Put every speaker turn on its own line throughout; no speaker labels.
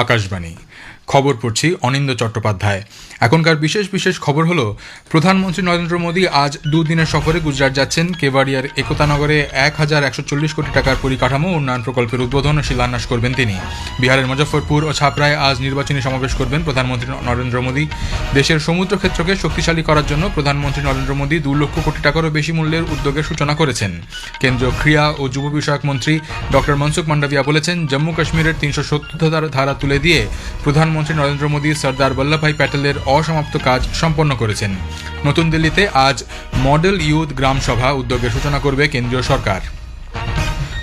आकाशवाणी খবর পড়ছি অনিন্দ চট্টোপাধ্যায় এখনকার বিশেষ বিশেষ খবর হলো প্রধানমন্ত্রী নরেন্দ্র মোদী আজ দুদিনের সফরে গুজরাট যাচ্ছেন কেবাড়িয়ার একতানগরে এক হাজার একশো চল্লিশ কোটি টাকার পরিকাঠামো উন্নয়ন প্রকল্পের উদ্বোধন ও শিলান্যাস করবেন তিনি বিহারের মুজফ্ফরপুর ও ছাপড়ায় আজ নির্বাচনী সমাবেশ করবেন প্রধানমন্ত্রী নরেন্দ্র মোদী দেশের সমুদ্র ক্ষেত্রকে শক্তিশালী করার জন্য প্রধানমন্ত্রী নরেন্দ্র মোদী দু লক্ষ কোটি টাকারও বেশি মূল্যের উদ্যোগের সূচনা করেছেন কেন্দ্রীয় ক্রীড়া ও যুব বিষয়ক মন্ত্রী ডক্টর মনসুখ মান্ডাভিয়া বলেছেন জম্মু কাশ্মীরের তিনশো সত্তর ধারা তুলে দিয়ে প্রধান প্রধানমন্ত্রী নরেন্দ্র মোদী সর্দার বল্লভভাই প্যাটেলের অসমাপ্ত কাজ সম্পন্ন করেছেন নতুন দিল্লিতে আজ মডেল ইউথ গ্রাম সভা উদ্যোগের সূচনা করবে কেন্দ্রীয় সরকার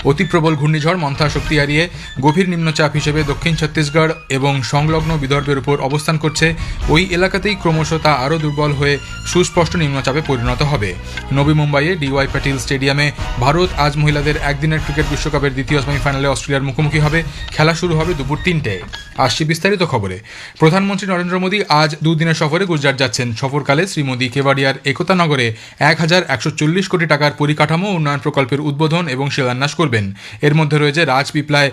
অতি প্রবল ঘূর্ণিঝড় মন্থা শক্তি হারিয়ে গভীর নিম্নচাপ হিসেবে দক্ষিণ ছত্তিশগড় এবং সংলগ্ন বিদর্ভের উপর অবস্থান করছে ওই এলাকাতেই ক্রমশ তা আরও দুর্বল হয়ে সুস্পষ্ট নিম্নচাপে পরিণত হবে নবী মুম্বাইয়ে ডিওয়াই প্যাটিল স্টেডিয়ামে ভারত আজ মহিলাদের একদিনের ক্রিকেট বিশ্বকাপের দ্বিতীয় সেমিফাইনালে অস্ট্রেলিয়ার মুখোমুখি হবে খেলা শুরু হবে দুপুর তিনটেয় আসছি বিস্তারিত খবরে প্রধানমন্ত্রী নরেন্দ্র মোদী আজ দুদিনের সফরে গুজরাট যাচ্ছেন সফরকালে শ্রী মোদী কেবাড়িয়ার একতা নগরে এক হাজার একশো চল্লিশ কোটি টাকার পরিকাঠামো উন্নয়ন প্রকল্পের উদ্বোধন এবং শিলান্যাস করবেন করবেন এর মধ্যে রয়েছে রাজপিপলায়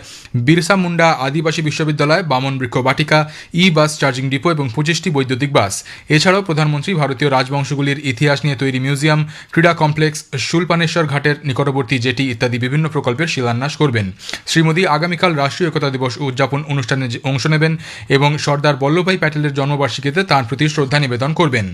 বিরসা মুন্ডা আদিবাসী বিশ্ববিদ্যালয় বামন বৃক্ষ বাটিকা ই বাস চার্জিং ডিপো এবং পঁচিশটি বৈদ্যুতিক বাস এছাড়াও প্রধানমন্ত্রী ভারতীয় রাজবংশগুলির ইতিহাস নিয়ে তৈরি মিউজিয়াম ক্রীড়া কমপ্লেক্স শুলপানেশ্বর ঘাটের নিকটবর্তী জেটি ইত্যাদি বিভিন্ন প্রকল্পের শিলান্যাস করবেন শ্রী মোদী আগামীকাল রাষ্ট্রীয় একতা দিবস উদযাপন অনুষ্ঠানে অংশ নেবেন এবং সর্দার বল্লভভাই প্যাটেলের জন্মবার্ষিকীতে তাঁর প্রতি শ্রদ্ধা নিবেদন করবেন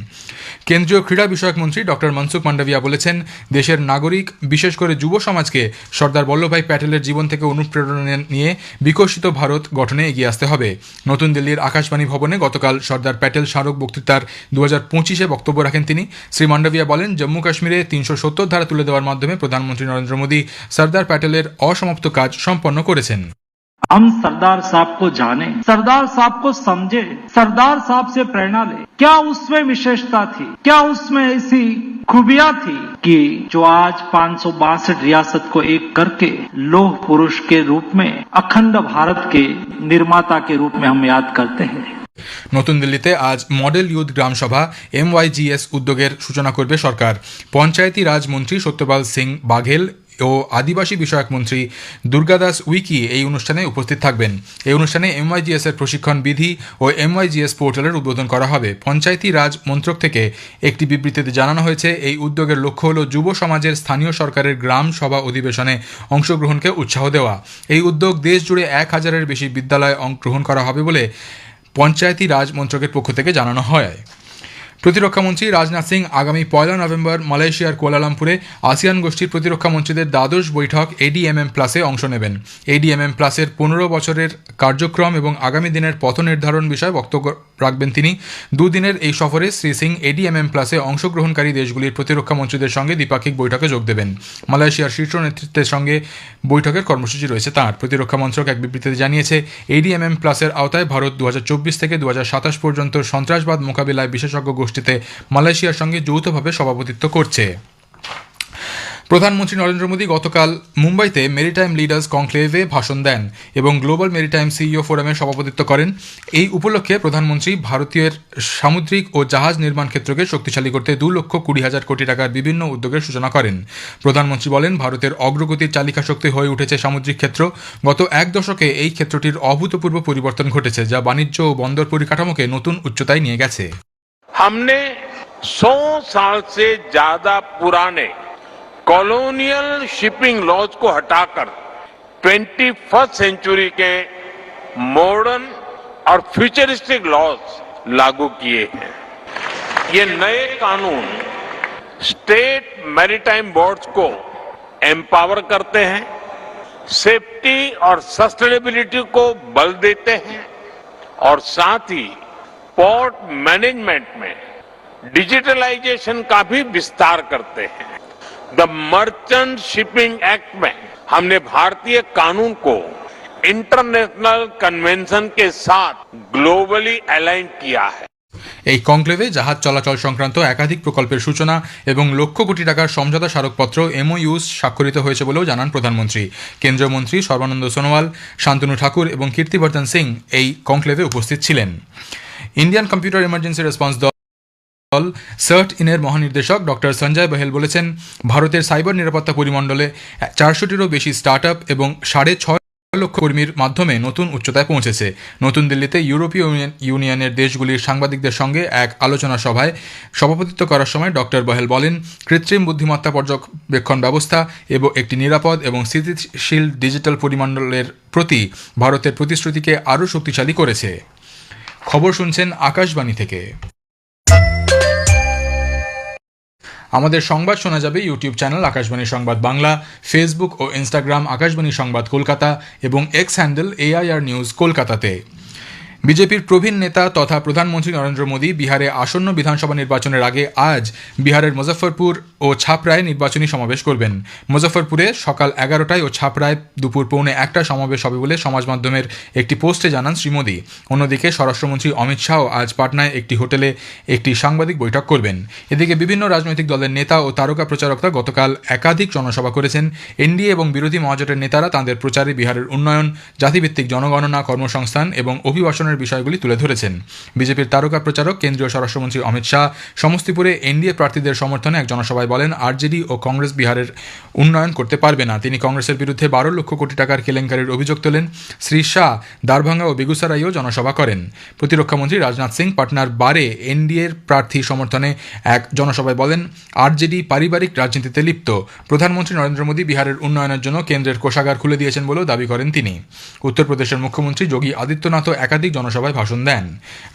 কেন্দ্রীয় ক্রীড়া বিষয়ক মন্ত্রী ডক্টর মনসুখ মান্ডাভিয়া বলেছেন দেশের নাগরিক বিশেষ করে যুব সমাজকে সর্দার বল্লভভাই প্যাটেলের জীবন থেকে অনুপ্রেরণা নিয়ে বিকশিত ভারত গঠনে এগিয়ে আসতে হবে নতুন দিল্লির আকাশবাণী ভবনে গতকাল সর্দার প্যাটেল স্মারক বক্তৃতার দু হাজার পঁচিশে বক্তব্য রাখেন তিনি শ্রী মান্ডাভিয়া বলেন জম্মু কাশ্মীরে তিনশো সত্তর ধারা তুলে দেওয়ার মাধ্যমে প্রধানমন্ত্রী নরেন্দ্র মোদী সর্দার প্যাটেলের অসমাপ্ত কাজ সম্পন্ন করেছেন
हम सरदार साहब को जाने सरदार साहब को समझे सरदार साहब से प्रेरणा ले क्या उसमें विशेषता थी क्या उसमें ऐसी खूबियां थी कि जो आज पांच रियासत को एक करके लोह पुरुष के रूप में अखंड भारत के निर्माता के रूप में हम याद करते हैं
নতুন দিল্লিতে আজ মডেল ইউথ গ্রাম সভা এমওয়াইজিএস উদ্যোগের সূচনা করবে সরকার পঞ্চায়েতি রাজ मंत्री সত্যপাল সিং বাঘেল ও আদিবাসী বিষয়ক মন্ত্রী দুর্গাদাস উইকি এই অনুষ্ঠানে উপস্থিত থাকবেন এই অনুষ্ঠানে এমওয়াইজিএস এর প্রশিক্ষণ বিধি ও এমওয়াইজিএস পোর্টালের উদ্বোধন করা হবে পঞ্চায়েতি রাজ মন্ত্রক থেকে একটি বিবৃতিতে জানানো হয়েছে এই উদ্যোগের লক্ষ্য হল যুব সমাজের স্থানীয় সরকারের গ্রাম সভা অধিবেশনে অংশগ্রহণকে উৎসাহ দেওয়া এই উদ্যোগ দেশ জুড়ে এক হাজারের বেশি বিদ্যালয়ে অংশগ্রহণ করা হবে বলে পঞ্চায়েতি রাজ মন্ত্রকের পক্ষ থেকে জানানো হয় প্রতিরক্ষামন্ত্রী রাজনাথ সিং আগামী পয়লা নভেম্বর মালয়েশিয়ার কোয়ালালামপুরে আসিয়ান গোষ্ঠীর প্রতিরক্ষামন্ত্রীদের দ্বাদশ বৈঠক এডিএমএম প্লাসে অংশ নেবেন এডিএমএম প্লাসের পনেরো বছরের কার্যক্রম এবং আগামী দিনের পথ নির্ধারণ বিষয়ে বক্তব্য রাখবেন তিনি দুদিনের এই সফরে শ্রী সিং এডিএমএম প্লাসে অংশগ্রহণকারী দেশগুলির প্রতিরক্ষা মন্ত্রীদের সঙ্গে দ্বিপাক্ষিক বৈঠকে যোগ দেবেন মালয়েশিয়ার শীর্ষ নেতৃত্বের সঙ্গে বৈঠকের কর্মসূচি রয়েছে তাঁর প্রতিরক্ষা মন্ত্রক এক বিবৃতিতে জানিয়েছে এডিএমএম প্লাসের আওতায় ভারত দু থেকে দু পর্যন্ত সন্ত্রাসবাদ মোকাবিলায় বিশেষজ্ঞ গোষ্ঠী গোষ্ঠীতে মালয়েশিয়ার সঙ্গে যৌথভাবে সভাপতিত্ব করছে প্রধানমন্ত্রী নরেন্দ্র মোদী গতকাল মুম্বাইতে মেরিটাইম লিডার্স কনক্লেভে ভাষণ দেন এবং গ্লোবাল মেরিটাইম সিইও ফোরামে সভাপতিত্ব করেন এই উপলক্ষে প্রধানমন্ত্রী ভারতীয়ের সামুদ্রিক ও জাহাজ নির্মাণ ক্ষেত্রকে শক্তিশালী করতে দু লক্ষ কুড়ি হাজার কোটি টাকার বিভিন্ন উদ্যোগের সূচনা করেন প্রধানমন্ত্রী বলেন ভারতের অগ্রগতির চালিকা শক্তি হয়ে উঠেছে সামুদ্রিক ক্ষেত্র গত এক দশকে এই ক্ষেত্রটির অভূতপূর্ব পরিবর্তন ঘটেছে যা বাণিজ্য ও বন্দর পরিকাঠামোকে নতুন উচ্চতায় নিয়ে গেছে
हमने 100 साल से ज्यादा पुराने कॉलोनियल शिपिंग लॉज को हटाकर ट्वेंटी फर्स्ट सेंचुरी के मॉडर्न और फ्यूचरिस्टिक लॉज लागू किए हैं ये नए कानून स्टेट मैरिटाइम बोर्ड्स को एम्पावर करते हैं सेफ्टी और सस्टेनेबिलिटी को बल देते हैं और साथ ही पोर्ट मैनेजमेंट में डिजिटलाइजेशन का भी विस्तार करते हैं द मर्चेंट शिपिंग एक्ट में हमने भारतीय कानून को इंटरनेशनल कन्वेंशन के साथ ग्लोबली अलाइन किया है
এই কনক্লেভে জাহাজ চলাচল সংক্রান্ত একাধিক প্রকল্পের সূচনা এবং লক্ষ কোটি টাকার সমঝোতা স্মারকপত্র এমওইউ স্বাক্ষরিত হয়েছে বলেও জানান প্রধানমন্ত্রী কেন্দ্রীয় মন্ত্রী সর্বানন্দ সোনোয়াল শান্তনু ঠাকুর এবং কীর্তিবর্ধন সিং এই কনক্লেভে উপস্থিত ছিলেন ইন্ডিয়ান কম্পিউটার ইমার্জেন্সি রেসপন্স দল সার্ট ইনের মহানির্দেশক ডক্টর সঞ্জয় বহেল বলেছেন ভারতের সাইবার নিরাপত্তা পরিমণ্ডলে চারশোটিরও বেশি স্টার্ট এবং সাড়ে ছয় লক্ষ কর্মীর মাধ্যমে নতুন উচ্চতায় পৌঁছেছে নতুন দিল্লিতে ইউরোপীয় ইউনিয়নের দেশগুলির সাংবাদিকদের সঙ্গে এক আলোচনা সভায় সভাপতিত্ব করার সময় ডক্টর বহেল বলেন কৃত্রিম বুদ্ধিমত্তা পর্যবেক্ষণ ব্যবস্থা এবং একটি নিরাপদ এবং স্থিতিশীল ডিজিটাল পরিমণ্ডলের প্রতি ভারতের প্রতিশ্রুতিকে আরও শক্তিশালী করেছে খবর শুনছেন আকাশবাণী থেকে আমাদের সংবাদ শোনা যাবে YouTube channel Akashvani Sangbad Bangla Facebook ও ইনস্টাগ্রাম আকাশবাণী সংবাদ কলকাতা এবং এক্স হ্যান্ডেল এআইআর নিউজ কলকাতাতে বিজেপির প্রবীণ নেতা তথা প্রধানমন্ত্রী নরেন্দ্র মোদী বিহারে আসন্ন বিধানসভা নির্বাচনের আগে আজ বিহারের মুজফ্ফরপুর ও ছাপরায় নির্বাচনী সমাবেশ করবেন মুজফ্ফরপুরে সকাল এগারোটায় ও ছাপরায় দুপুর পৌনে একটা সমাবেশ হবে বলে সমাজ মাধ্যমের একটি পোস্টে জানান শ্রী মোদী অন্যদিকে স্বরাষ্ট্রমন্ত্রী অমিত শাহ আজ পাটনায় একটি হোটেলে একটি সাংবাদিক বৈঠক করবেন এদিকে বিভিন্ন রাজনৈতিক দলের নেতা ও তারকা প্রচারকরা গতকাল একাধিক জনসভা করেছেন এনডিএ এবং বিরোধী মহাজোটের নেতারা তাঁদের প্রচারে বিহারের উন্নয়ন জাতিভিত্তিক জনগণনা কর্মসংস্থান এবং অভিবাসনের সংস্করণের বিষয়গুলি তুলে ধরেছেন বিজেপির তারকা প্রচারক কেন্দ্রীয় স্বরাষ্ট্রমন্ত্রী অমিত শাহ সমস্তিপুরে এনডিএ প্রার্থীদের সমর্থনে এক জনসভায় বলেন আরজেডি ও কংগ্রেস বিহারের উন্নয়ন করতে পারবে না তিনি কংগ্রেসের বিরুদ্ধে বারো লক্ষ কোটি টাকার কেলেঙ্কারির অভিযোগ তোলেন শ্রী শাহ দারভাঙ্গা ও বেগুসারাইও জনসভা করেন প্রতিরক্ষামন্ত্রী রাজনাথ সিং পাটনার বারে এনডিএ প্রার্থী সমর্থনে এক জনসভায় বলেন আরজেডি পারিবারিক রাজনীতিতে লিপ্ত প্রধানমন্ত্রী নরেন্দ্র মোদী বিহারের উন্নয়নের জন্য কেন্দ্রের কোষাগার খুলে দিয়েছেন বলেও দাবি করেন তিনি উত্তরপ্রদেশের মুখ্যমন্ত্রী যোগী আদিত্যনাথও একাধিক জনসভায় ভাষণ দেন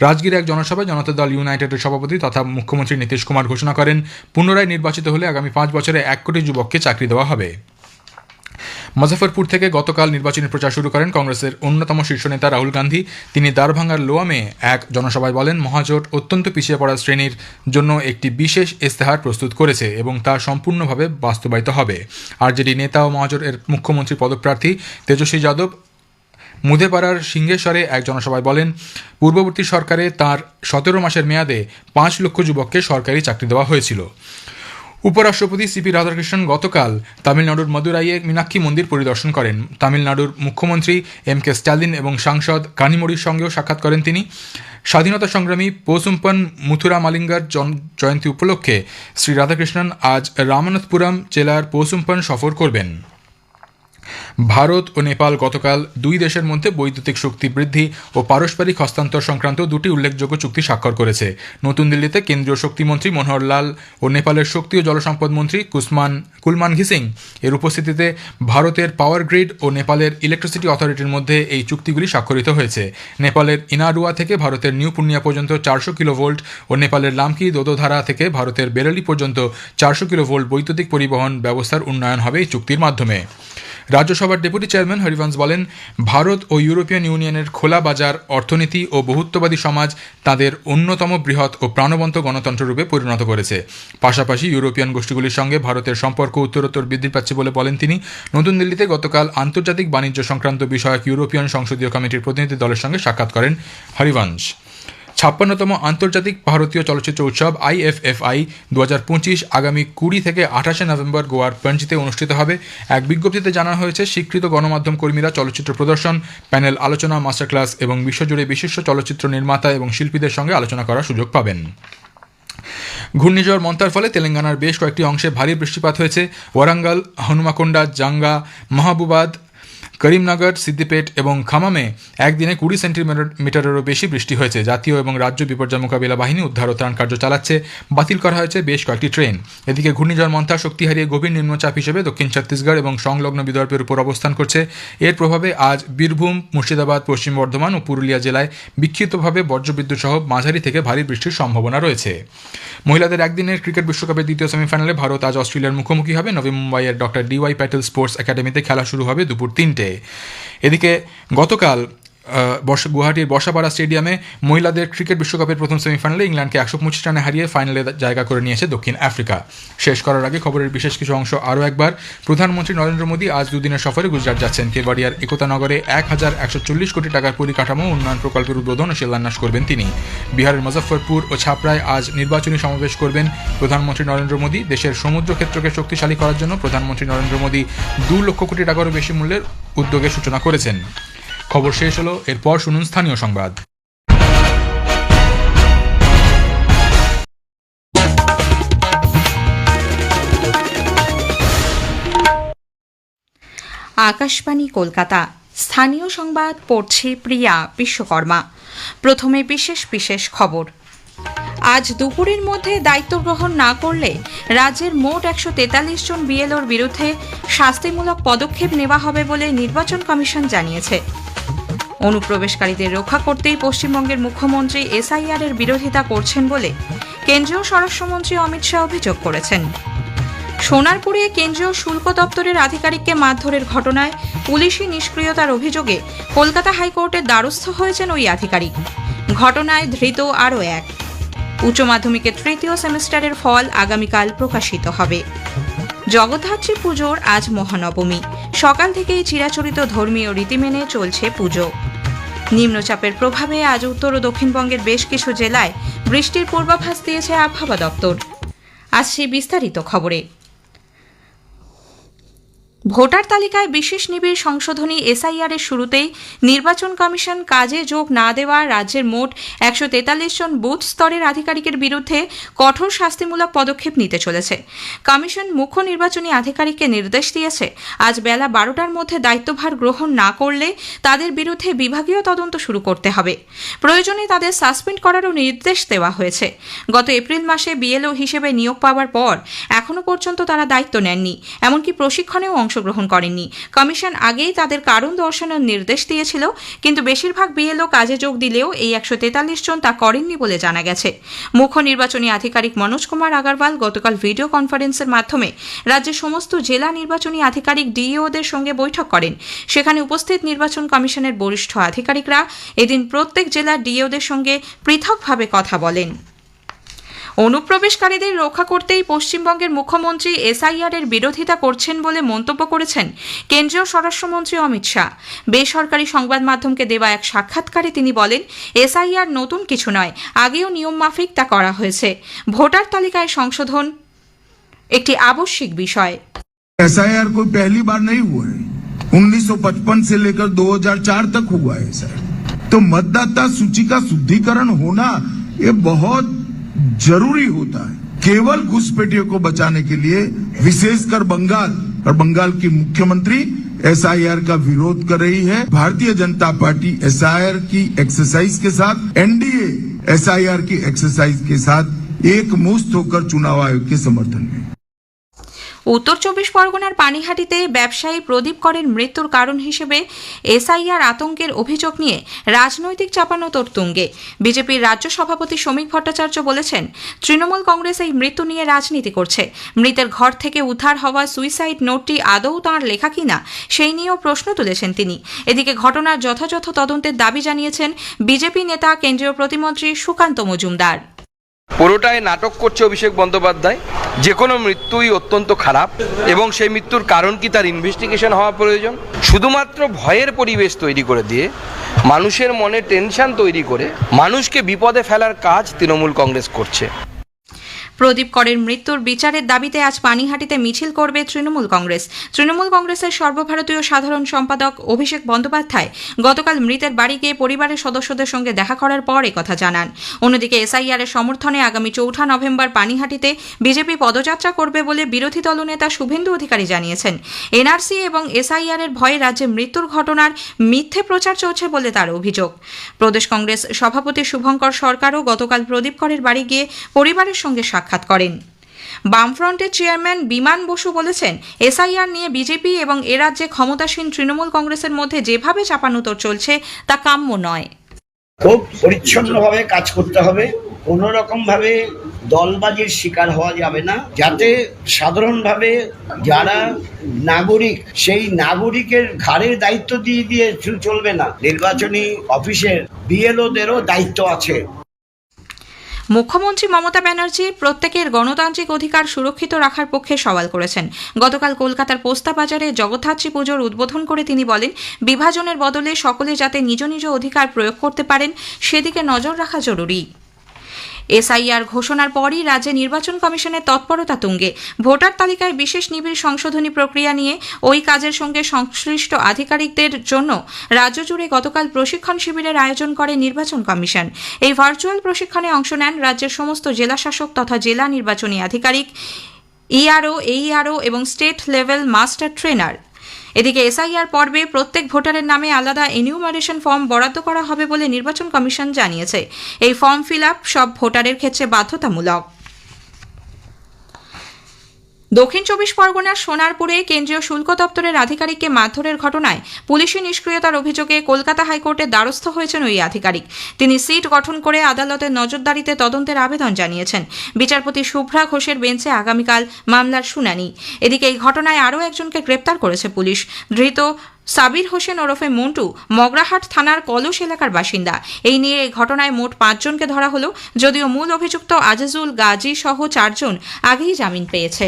রাজগীর এক জনসভায় জনতা দল ইউনাইটেডের সভাপতি তথা মুখ্যমন্ত্রী নীতিশ কুমার ঘোষণা করেন পুনরায় নির্বাচিত হলে আগামী পাঁচ বছরে এক কোটি যুবককে চাকরি দেওয়া হবে মুজাফরপুর থেকে গতকাল নির্বাচনী প্রচার শুরু করেন কংগ্রেসের অন্যতম শীর্ষ নেতা রাহুল গান্ধী তিনি দ্বারভাঙ্গার লোয়ামে এক জনসভায় বলেন মহাজোট অত্যন্ত পিছিয়ে পড়া শ্রেণীর জন্য একটি বিশেষ ইস্তেহার প্রস্তুত করেছে এবং তা সম্পূর্ণভাবে বাস্তবায়িত হবে আর নেতা ও মহাজোট এর মুখ্যমন্ত্রী পদপ্রার্থী তেজস্বী যাদব মুদেপাড়ার সিংহেশ্বরে এক জনসভায় বলেন পূর্ববর্তী সরকারে তার সতেরো মাসের মেয়াদে পাঁচ লক্ষ যুবককে সরকারি চাকরি দেওয়া হয়েছিল উপরাষ্ট্রপতি সিপি রাধাকৃষ্ণন গতকাল তামিলনাড়ুর মদুরাইয়ে মীনাক্ষী মন্দির পরিদর্শন করেন তামিলনাড়ুর মুখ্যমন্ত্রী এম কে স্ট্যালিন এবং সাংসদ কানিমড়ির সঙ্গেও সাক্ষাৎ করেন তিনি স্বাধীনতা সংগ্রামী পোসুম্পন মুথুরা মালিঙ্গার জয়ন্তী উপলক্ষে শ্রী রাধাকৃষ্ণন আজ রামনাথপুরম জেলার পোসুম্পন সফর করবেন ভারত ও নেপাল গতকাল দুই দেশের মধ্যে বৈদ্যুতিক শক্তি বৃদ্ধি ও পারস্পরিক হস্তান্তর সংক্রান্ত দুটি উল্লেখযোগ্য চুক্তি স্বাক্ষর করেছে নতুন দিল্লিতে কেন্দ্রীয় শক্তিমন্ত্রী মনোহর লাল ও নেপালের শক্তি ও জলসম্পদ মন্ত্রী কুসমান কুলমান ঘিসিং এর উপস্থিতিতে ভারতের পাওয়ার গ্রিড ও নেপালের ইলেকট্রিসিটি অথরিটির মধ্যে এই চুক্তিগুলি স্বাক্ষরিত হয়েছে নেপালের ইনারুয়া থেকে ভারতের নিউ পূর্ণিয়া পর্যন্ত চারশো কিলোভোল্ট ও নেপালের লামকি দোদোধারা থেকে ভারতের বেরালি পর্যন্ত চারশো কিলোভোল্ট বৈদ্যুতিক পরিবহন ব্যবস্থার উন্নয়ন হবে এই চুক্তির মাধ্যমে রাজ্যসভার ডেপুটি চেয়ারম্যান হরিবংশ বলেন ভারত ও ইউরোপিয়ান ইউনিয়নের খোলা বাজার অর্থনীতি ও বহুত্ববাদী সমাজ তাদের অন্যতম বৃহৎ ও প্রাণবন্ত গণতন্ত্র রূপে পরিণত করেছে পাশাপাশি ইউরোপিয়ান গোষ্ঠীগুলির সঙ্গে ভারতের সম্পর্ক উত্তরোত্তর বৃদ্ধি পাচ্ছে বলে বলেন তিনি নতুন দিল্লিতে গতকাল আন্তর্জাতিক বাণিজ্য সংক্রান্ত বিষয়ক ইউরোপিয়ান সংসদীয় কমিটির প্রতিনিধি দলের সঙ্গে সাক্ষাৎ করেন হরিবংশ ছাপ্পান্নতম আন্তর্জাতিক ভারতীয় চলচ্চিত্র উৎসব আইএফএফআই দু হাজার পঁচিশ আগামী কুড়ি থেকে আঠাশে নভেম্বর গোয়ার পঞ্জিতে অনুষ্ঠিত হবে এক বিজ্ঞপ্তিতে জানানো হয়েছে স্বীকৃত গণমাধ্যম কর্মীরা চলচ্চিত্র প্রদর্শন প্যানেল আলোচনা মাস্টার ক্লাস এবং বিশ্বজুড়ে বিশিষ্ট চলচ্চিত্র নির্মাতা এবং শিল্পীদের সঙ্গে আলোচনা করার সুযোগ পাবেন ঘূর্ণিঝড় মন্তার ফলে তেলেঙ্গানার বেশ কয়েকটি অংশে ভারী বৃষ্টিপাত হয়েছে ওয়ারাঙ্গাল হনুমাকোন্ডা জাঙ্গা মাহবুবাদ করিমনগর সিদ্দিপেট এবং খামামে একদিনে কুড়ি সেন্টিমিটারেরও বেশি বৃষ্টি হয়েছে জাতীয় এবং রাজ্য বিপর্যয় মোকাবিলা বাহিনী উদ্ধার ও ত্রাণ কার্য চালাচ্ছে বাতিল করা হয়েছে বেশ কয়েকটি ট্রেন এদিকে ঘূর্ণিঝড় মন্থা শক্তি হারিয়ে গভীর নিম্নচাপ হিসেবে দক্ষিণ ছত্তিশগড় এবং সংলগ্ন বিদর্ভের উপর অবস্থান করছে এর প্রভাবে আজ বীরভূম মুর্শিদাবাদ পশ্চিম বর্ধমান ও পুরুলিয়া জেলায় বিক্ষিপ্তভাবে বজ্রবিদ্যুৎ সহ মাঝারি থেকে ভারী বৃষ্টির সম্ভাবনা রয়েছে মহিলাদের একদিনের ক্রিকেট বিশ্বকাপের দ্বিতীয় সেমিফাইনালে ভারত আজ অস্ট্রেলিয়ার মুখোমুখি হবে নবী মুম্বাইয়ের ডক্টর ডিওয়াই প্যাটেল স্পোর্টস একাডেমিতে খেলা শুরু হবে দুপুর তিনটে এদিকে গতকাল বর্ষা গুয়াহাটির বর্ষাপাড়া স্টেডিয়ামে মহিলাদের ক্রিকেট বিশ্বকাপের প্রথম সেমিফাইনালে ইংল্যান্ডকে একশো পঁচিশ রানে হারিয়ে ফাইনালে জায়গা করে নিয়েছে দক্ষিণ আফ্রিকা শেষ করার আগে খবরের বিশেষ কিছু অংশ আরও একবার প্রধানমন্ত্রী নরেন্দ্র মোদী আজ দুদিনের সফরে গুজরাট যাচ্ছেন কেবাড়িয়ার একতা নগরে এক হাজার একশো চল্লিশ কোটি টাকার পরিকাঠামো উন্নয়ন প্রকল্পের উদ্বোধন ও শিলান্যাস করবেন তিনি বিহারের মুজফ্ফরপুর ও ছাপড়ায় আজ নির্বাচনী সমাবেশ করবেন প্রধানমন্ত্রী নরেন্দ্র মোদী দেশের সমুদ্র ক্ষেত্রকে শক্তিশালী করার জন্য প্রধানমন্ত্রী নরেন্দ্র মোদী দু লক্ষ কোটি টাকারও বেশি মূল্যের উদ্যোগের সূচনা করেছেন খবর শেষ হলো এরপর শুনুন স্থানীয় সংবাদ
আকাশবাণী কলকাতা স্থানীয় সংবাদ পড়ছে প্রিয়া বিশ্বকর্মা প্রথমে বিশেষ বিশেষ খবর আজ দুপুরের মধ্যে দায়িত্ব গ্রহণ না করলে রাজ্যের মোট একশো তেতাল্লিশ জন বিএলওর বিরুদ্ধে শাস্তিমূলক পদক্ষেপ নেওয়া হবে বলে নির্বাচন কমিশন জানিয়েছে অনুপ্রবেশকারীদের রক্ষা করতেই পশ্চিমবঙ্গের মুখ্যমন্ত্রী এসআইআর এর বিরোধিতা করছেন বলে কেন্দ্রীয় স্বরাষ্ট্রমন্ত্রী অমিত শাহ অভিযোগ করেছেন সোনারপুরে কেন্দ্রীয় শুল্ক দপ্তরের আধিকারিককে মারধরের ঘটনায় পুলিশি নিষ্ক্রিয়তার অভিযোগে কলকাতা হাইকোর্টের দ্বারস্থ হয়েছেন ওই আধিকারিক ঘটনায় ধৃত আরও এক উচ্চ মাধ্যমিকের তৃতীয় সেমিস্টারের ফল আগামীকাল প্রকাশিত হবে জগদ্ধাত্রী পুজোর আজ মহানবমী সকাল থেকেই চিরাচরিত ধর্মীয় রীতি মেনে চলছে পুজো নিম্নচাপের প্রভাবে আজ উত্তর ও দক্ষিণবঙ্গের বেশ কিছু জেলায় বৃষ্টির পূর্বাভাস দিয়েছে আবহাওয়া দপ্তর আজ সেই বিস্তারিত খবরে ভোটার তালিকায় বিশেষ নিবিড় সংশোধনী এসআইআর এর শুরুতেই নির্বাচন কমিশন কাজে যোগ না দেওয়া রাজ্যের মোট একশো তেতাল্লিশ জন বুথ স্তরের আধিকারিকের বিরুদ্ধে কঠোর শাস্তিমূলক পদক্ষেপ নিতে চলেছে কমিশন মুখ্য নির্বাচনী আধিকারিককে নির্দেশ দিয়েছে আজ বেলা বারোটার মধ্যে দায়িত্বভার গ্রহণ না করলে তাদের বিরুদ্ধে বিভাগীয় তদন্ত শুরু করতে হবে প্রয়োজনে তাদের সাসপেন্ড করারও নির্দেশ দেওয়া হয়েছে গত এপ্রিল মাসে বিএলও হিসেবে নিয়োগ পাওয়ার পর এখনও পর্যন্ত তারা দায়িত্ব নেননি এমনকি প্রশিক্ষণেও অংশ অংশগ্রহণ করেননি কমিশন আগেই তাদের কারণ দর্শানোর নির্দেশ দিয়েছিল কিন্তু বেশিরভাগ বিএলও কাজে যোগ দিলেও এই একশো তেতাল্লিশ জন তা করেননি বলে জানা গেছে মুখ্য নির্বাচনী আধিকারিক মনোজ কুমার আগারওয়াল গতকাল ভিডিও কনফারেন্সের মাধ্যমে রাজ্যের সমস্ত জেলা নির্বাচনী আধিকারিক ডিইওদের সঙ্গে বৈঠক করেন সেখানে উপস্থিত নির্বাচন কমিশনের বরিষ্ঠ আধিকারিকরা এদিন প্রত্যেক জেলার ডিইওদের সঙ্গে পৃথকভাবে কথা বলেন অনুপ্রবেশকারীদের রক্ষা করতেই পশ্চিমবঙ্গের মুখ্যমন্ত্রী এসআইআর এর বিরোধিতা করছেন বলে মন্তব্য করেছেন কেন্দ্রীয় স্বরাষ্ট্রমন্ত্রী অমিত শাহ বেসরকারি সংবাদ মাধ্যমকে দেওয়া এক সাক্ষাৎকারে তিনি বলেন এসআইআর নতুন কিছু নয় আগেও নিয়ম মাফিক তা করা হয়েছে ভোটার তালিকায় সংশোধন একটি আবশ্যিক বিষয়
এসআইআর কোই পহলি বার নেই হুয়া 1955 से लेकर 2004 तक हुआ है सर तो मतदाता सूची का शुद्धिकरण होना ये बहुत जरूरी होता है केवल घुसपैठियों को बचाने के लिए विशेषकर बंगाल और बंगाल की मुख्यमंत्री एसआईआर का विरोध कर रही है भारतीय जनता पार्टी एसआईआर की एक्सरसाइज के साथ एनडीए एसआईआर की एक्सरसाइज के साथ एक मुस्त होकर चुनाव आयोग के समर्थन में
উত্তর চব্বিশ পরগনার পানিহাটিতে ব্যবসায়ী প্রদীপ করের মৃত্যুর কারণ হিসেবে এসআইআর আতঙ্কের অভিযোগ নিয়ে রাজনৈতিক চাপানো তুঙ্গে বিজেপির রাজ্য সভাপতি শ্রমিক ভট্টাচার্য বলেছেন তৃণমূল কংগ্রেস এই মৃত্যু নিয়ে রাজনীতি করছে মৃতের ঘর থেকে উদ্ধার হওয়া সুইসাইড নোটটি আদৌ তাঁর লেখা কিনা সেই নিয়েও প্রশ্ন তুলেছেন তিনি এদিকে ঘটনার যথাযথ তদন্তের দাবি জানিয়েছেন বিজেপি নেতা কেন্দ্রীয় প্রতিমন্ত্রী সুকান্ত মজুমদার
পুরোটাই নাটক করছে অভিষেক বন্দ্যোপাধ্যায় যে কোনো মৃত্যুই অত্যন্ত খারাপ এবং সেই মৃত্যুর কারণ কি তার ইনভেস্টিগেশন হওয়া প্রয়োজন শুধুমাত্র ভয়ের পরিবেশ তৈরি করে দিয়ে মানুষের মনে টেনশন তৈরি করে মানুষকে বিপদে ফেলার কাজ তৃণমূল কংগ্রেস করছে
প্রদীপ করের মৃত্যুর বিচারের দাবিতে আজ পানিহাটিতে মিছিল করবে তৃণমূল কংগ্রেস তৃণমূল কংগ্রেসের সর্বভারতীয় সাধারণ সম্পাদক অভিষেক বন্দ্যোপাধ্যায় গতকাল মৃতের বাড়ি গিয়ে পরিবারের সদস্যদের সঙ্গে দেখা করার পর কথা জানান অন্যদিকে এসআইআর এর সমর্থনে আগামী চৌঠা নভেম্বর পানিহাটিতে বিজেপি পদযাত্রা করবে বলে বিরোধী দলনেতা শুভেন্দু অধিকারী জানিয়েছেন এনআরসি এবং এসআইআর এর ভয়ে রাজ্যে মৃত্যুর ঘটনার মিথ্যে প্রচার চলছে বলে তার অভিযোগ প্রদেশ কংগ্রেস সভাপতি শুভঙ্কর সরকারও গতকাল প্রদীপ করের বাড়ি গিয়ে পরিবারের সঙ্গে সাক্ষাৎ সাক্ষাৎ করেন বামফ্রন্টের চেয়ারম্যান বিমান বসু বলেছেন এসআইআর নিয়ে বিজেপি এবং এ রাজ্যে ক্ষমতাসীন তৃণমূল কংগ্রেসের মধ্যে যেভাবে চাপানুতর চলছে তা কাম্য নয়
খুব পরিচ্ছন্নভাবে কাজ করতে হবে রকম ভাবে দলবাজির শিকার হওয়া যাবে না যাতে সাধারণভাবে যারা নাগরিক সেই নাগরিকের ঘাড়ের দায়িত্ব দিয়ে দিয়ে চলবে না নির্বাচনী অফিসের বিএলওদেরও দায়িত্ব আছে
মুখ্যমন্ত্রী মমতা ব্যানার্জি প্রত্যেকের গণতান্ত্রিক অধিকার সুরক্ষিত রাখার পক্ষে সওয়াল করেছেন গতকাল কলকাতার পোস্তা বাজারে জগদ্ধাত্রী পুজোর উদ্বোধন করে তিনি বলেন বিভাজনের বদলে সকলে যাতে নিজ নিজ অধিকার প্রয়োগ করতে পারেন সেদিকে নজর রাখা জরুরি এসআইআর ঘোষণার পরই রাজ্যে নির্বাচন কমিশনের তৎপরতা তুঙ্গে ভোটার তালিকায় বিশেষ নিবিড় সংশোধনী প্রক্রিয়া নিয়ে ওই কাজের সঙ্গে সংশ্লিষ্ট আধিকারিকদের জন্য রাজ্য জুড়ে গতকাল প্রশিক্ষণ শিবিরের আয়োজন করে নির্বাচন কমিশন এই ভার্চুয়াল প্রশিক্ষণে অংশ নেন রাজ্যের সমস্ত জেলাশাসক তথা জেলা নির্বাচনী আধিকারিক ইআরও এইআরও এবং স্টেট লেভেল মাস্টার ট্রেনার এদিকে এসআইআর পর্বে প্রত্যেক ভোটারের নামে আলাদা এনিউমারেশন ফর্ম বরাদ্দ করা হবে বলে নির্বাচন কমিশন জানিয়েছে এই ফর্ম ফিল আপ সব ভোটারের ক্ষেত্রে বাধ্যতামূলক দক্ষিণ চব্বিশ পরগনার সোনারপুরে কেন্দ্রীয় শুল্ক দপ্তরের আধিকারিককে মারধরের ঘটনায় পুলিশি নিষ্ক্রিয়তার অভিযোগে কলকাতা হাইকোর্টের দ্বারস্থ হয়েছেন ওই আধিকারিক তিনি সিট গঠন করে আদালতের নজরদারিতে তদন্তের আবেদন জানিয়েছেন বিচারপতি শুভ্রা ঘোষের বেঞ্চে আগামীকাল মামলার শুনানি এদিকে এই ঘটনায় আরও একজনকে গ্রেপ্তার করেছে পুলিশ ধৃত সাবির হোসেন ওরফে মন্টু মগরাহাট থানার কলস এলাকার বাসিন্দা এই নিয়ে এই ঘটনায় মোট পাঁচজনকে ধরা হলো যদিও মূল অভিযুক্ত আজিজুল গাজী সহ চারজন আগেই জামিন পেয়েছে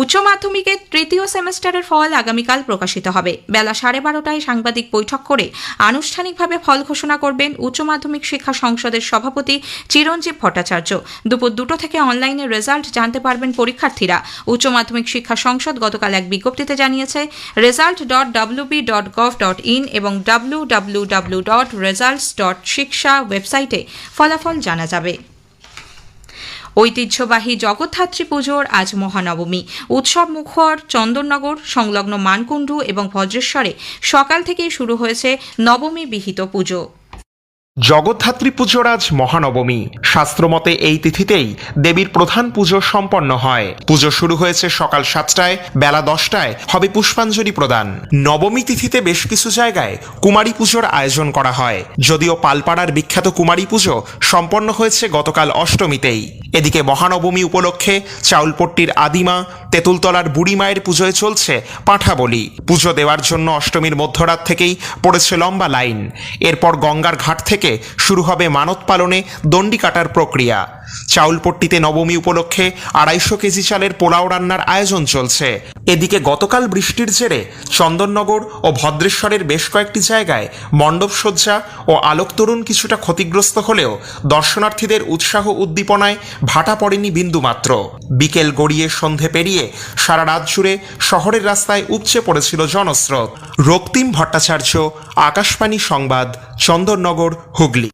উচ্চ মাধ্যমিকের তৃতীয় সেমিস্টারের ফল আগামীকাল প্রকাশিত হবে বেলা সাড়ে বারোটায় সাংবাদিক বৈঠক করে আনুষ্ঠানিকভাবে ফল ঘোষণা করবেন উচ্চ মাধ্যমিক শিক্ষা সংসদের সভাপতি চিরঞ্জীব ভট্টাচার্য দুপুর দুটো থেকে অনলাইনে রেজাল্ট জানতে পারবেন পরীক্ষার্থীরা উচ্চ মাধ্যমিক শিক্ষা সংসদ গতকাল এক বিজ্ঞপ্তিতে জানিয়েছে result dot WB dot gov dot in এবং W W W dot results dot shiksha ওয়েবসাইটে ফলাফল জানা যাবে ঐতিহ্যবাহী জগদ্ধাত্রী পুজোর আজ মহানবমী উৎসব মুখর চন্দননগর সংলগ্ন মানকুণ্ডু এবং ভদ্রেশ্বরে সকাল থেকেই শুরু হয়েছে নবমী বিহিত পুজো
জগদ্ধাত্রী পুজোর আজ মহানবমী শাস্ত্রমতে এই তিথিতেই দেবীর প্রধান পুজো সম্পন্ন হয় পুজো শুরু হয়েছে সকাল সাতটায় বেলা দশটায় হবে পুষ্পাঞ্জলি প্রদান নবমী তিথিতে বেশ কিছু জায়গায় কুমারী পুজোর আয়োজন করা হয় যদিও পালপাড়ার বিখ্যাত কুমারী পুজো সম্পন্ন হয়েছে গতকাল অষ্টমীতেই এদিকে মহানবমী উপলক্ষে চাউলপট্টির আদিমা তেঁতুলতলার বুড়ি মায়ের পুজোয় চলছে পাঁঠা বলি পুজো দেওয়ার জন্য অষ্টমীর মধ্যরাত থেকেই পড়েছে লম্বা লাইন এরপর গঙ্গার ঘাট থেকে শুরু হবে মানত পালনে দণ্ডি কাটার প্রক্রিয়া চাউলপট্টিতে নবমী উপলক্ষে আড়াইশো কেজি চালের পোলাও রান্নার আয়োজন চলছে এদিকে গতকাল বৃষ্টির জেরে চন্দননগর ও ভদ্রেশ্বরের বেশ কয়েকটি জায়গায় মণ্ডপসজ্জা ও আলোকতরুণ কিছুটা ক্ষতিগ্রস্ত হলেও দর্শনার্থীদের উৎসাহ উদ্দীপনায় ভাটা পড়েনি বিন্দুমাত্র বিকেল গড়িয়ে সন্ধে পেরিয়ে সারা রাত জুড়ে শহরের রাস্তায় উপচে পড়েছিল জনস্রোত রক্তিম ভট্টাচার্য আকাশবাণী সংবাদ চন্দননগর হুগলি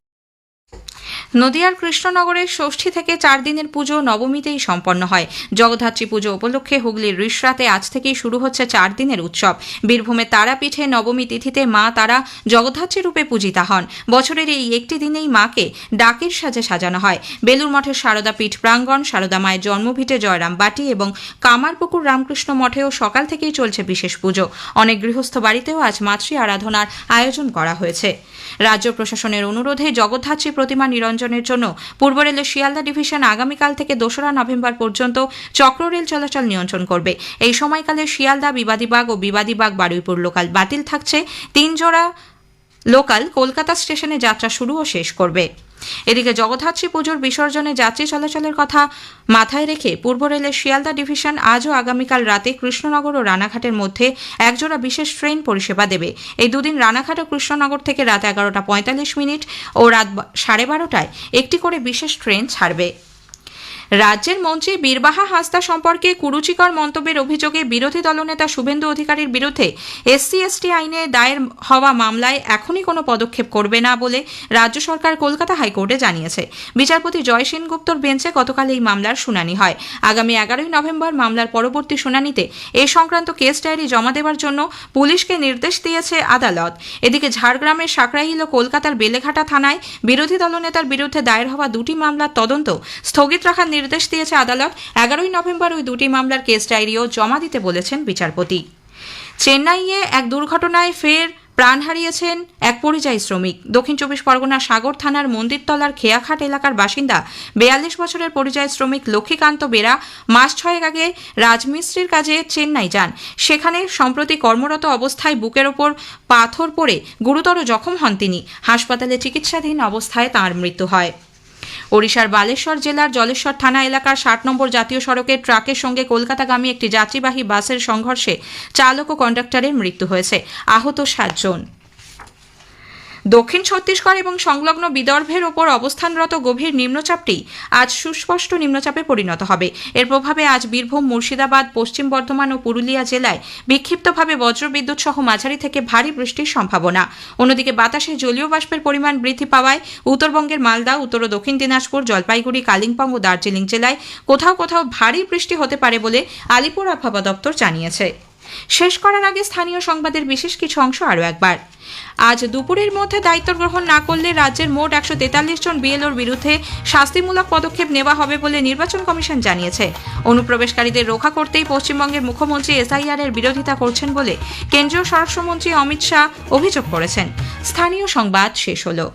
নদিয়ার কৃষ্ণনগরে ষষ্ঠী থেকে চার দিনের পুজো নবমীতেই সম্পন্ন হয় জগদ্ধাত্রী পুজো উপলক্ষে হুগলির ঋষরাতে আজ থেকেই শুরু হচ্ছে চার দিনের উৎসব বীরভূমের তারাপীঠে নবমী তিথিতে মা তারা জগদ্ধাত্রী রূপে পূজিতা হন বছরের এই একটি দিনেই মাকে ডাকের সাজে সাজানো হয় বেলুর মঠের শারদা পীঠ প্রাঙ্গণ সারদা মায়ের জন্মভিটে জয়রাম বাটি এবং কামারপুকুর রামকৃষ্ণ মঠেও সকাল থেকেই চলছে বিশেষ পুজো অনেক গৃহস্থ বাড়িতেও আজ মাতৃ আরাধনার আয়োজন করা হয়েছে রাজ্য প্রশাসনের অনুরোধে জগদ্ধাত্রী প্রতিমা নিরঞ্জনের জন্য পূর্ব রেলের শিয়ালদা ডিভিশন আগামীকাল থেকে দোসরা নভেম্বর পর্যন্ত চক্র রেল চলাচল নিয়ন্ত্রণ করবে এই সময়কালে শিয়ালদা বিবাদীবাগ ও বিবাদীবাগ বারুইপুর লোকাল বাতিল থাকছে তিন জোড়া লোকাল কলকাতা স্টেশনে যাত্রা শুরু ও শেষ করবে এদিকে জগদ্ধাত্রী পুজোর বিসর্জনে যাত্রী চলাচলের কথা মাথায় রেখে পূর্ব রেলের শিয়ালদা ডিভিশন আজও আগামীকাল রাতে কৃষ্ণনগর ও রানাঘাটের মধ্যে একজোড়া বিশেষ ট্রেন পরিষেবা দেবে এই দুদিন রানাঘাট ও কৃষ্ণনগর থেকে রাত এগারোটা পঁয়তাল্লিশ মিনিট ও রাত সাড়ে বারোটায় একটি করে বিশেষ ট্রেন ছাড়বে রাজ্যের মন্ত্রী বীরবাহা হাসদা সম্পর্কে কুরুচিকর মন্তব্যের অভিযোগে বিরোধী দলনেতা শুভেন্দু অধিকারীর বিরুদ্ধে এসসি এসটি আইনে দায়ের হওয়া মামলায় এখনই কোনো পদক্ষেপ করবে না বলে রাজ্য সরকার কলকাতা হাইকোর্টে জানিয়েছে বিচারপতি জয় সেনগুপ্তর বেঞ্চে গতকাল এই মামলার শুনানি হয় আগামী এগারোই নভেম্বর মামলার পরবর্তী শুনানিতে এ সংক্রান্ত কেস ডায়েরি জমা দেওয়ার জন্য পুলিশকে নির্দেশ দিয়েছে আদালত এদিকে ঝাড়গ্রামের সাকরাইল ও কলকাতার বেলেঘাটা থানায় বিরোধী দলনেতার বিরুদ্ধে দায়ের হওয়া দুটি মামলার তদন্ত স্থগিত রাখার নির্দেশ দিয়েছে আদালত এগারোই নভেম্বর ওই দুটি মামলার কেস ডায়েরিও জমা দিতে বলেছেন বিচারপতি চেন্নাইয়ে এক দুর্ঘটনায় ফের প্রাণ হারিয়েছেন এক পরিযায়ী শ্রমিক দক্ষিণ চব্বিশ পরগনা সাগর থানার মন্দিরতলার খেয়াঘাট এলাকার বাসিন্দা বেয়াল্লিশ বছরের পরিযায়ী শ্রমিক লক্ষ্মীকান্ত বেরা মাস ছয়েক আগে রাজমিস্ত্রির কাজে চেন্নাই যান সেখানে সম্প্রতি কর্মরত অবস্থায় বুকের ওপর পাথর পড়ে গুরুতর জখম হন তিনি হাসপাতালে চিকিৎসাধীন অবস্থায় তাঁর মৃত্যু হয় ওড়িশার বালেশ্বর জেলার জলেশ্বর থানা এলাকার ষাট নম্বর জাতীয় সড়কে ট্রাকের সঙ্গে কলকাতাগামী একটি যাত্রীবাহী বাসের সংঘর্ষে চালক ও কন্ডাক্টরের মৃত্যু হয়েছে আহত সাতজন দক্ষিণ ছত্তিশগড় এবং সংলগ্ন বিদর্ভের ওপর অবস্থানরত গভীর নিম্নচাপটি আজ সুস্পষ্ট নিম্নচাপে পরিণত হবে এর প্রভাবে আজ বীরভূম মুর্শিদাবাদ পশ্চিম বর্ধমান ও পুরুলিয়া জেলায় বিক্ষিপ্তভাবে বজ্রবিদ্যুৎ সহ মাঝারি থেকে ভারী বৃষ্টির সম্ভাবনা অন্যদিকে বাতাসে জলীয় বাষ্পের পরিমাণ বৃদ্ধি পাওয়ায় উত্তরবঙ্গের মালদা উত্তর ও দক্ষিণ দিনাজপুর জলপাইগুড়ি কালিম্পং ও দার্জিলিং জেলায় কোথাও কোথাও ভারী বৃষ্টি হতে পারে বলে আলিপুর আবহাওয়া দপ্তর জানিয়েছে শেষ করার আগে স্থানীয় সংবাদের বিশেষ কিছু অংশ আরও একবার আজ দুপুরের মধ্যে দায়িত্ব গ্রহণ না করলে রাজ্যের মোট একশো তেতাল্লিশ জন বিএলওর বিরুদ্ধে শাস্তিমূলক পদক্ষেপ নেওয়া হবে বলে নির্বাচন কমিশন জানিয়েছে অনুপ্রবেশকারীদের রক্ষা করতেই পশ্চিমবঙ্গের মুখ্যমন্ত্রী এসআইআর এর বিরোধিতা করছেন বলে কেন্দ্রীয় স্বরাষ্ট্রমন্ত্রী অমিত শাহ অভিযোগ করেছেন স্থানীয় সংবাদ শেষ হলো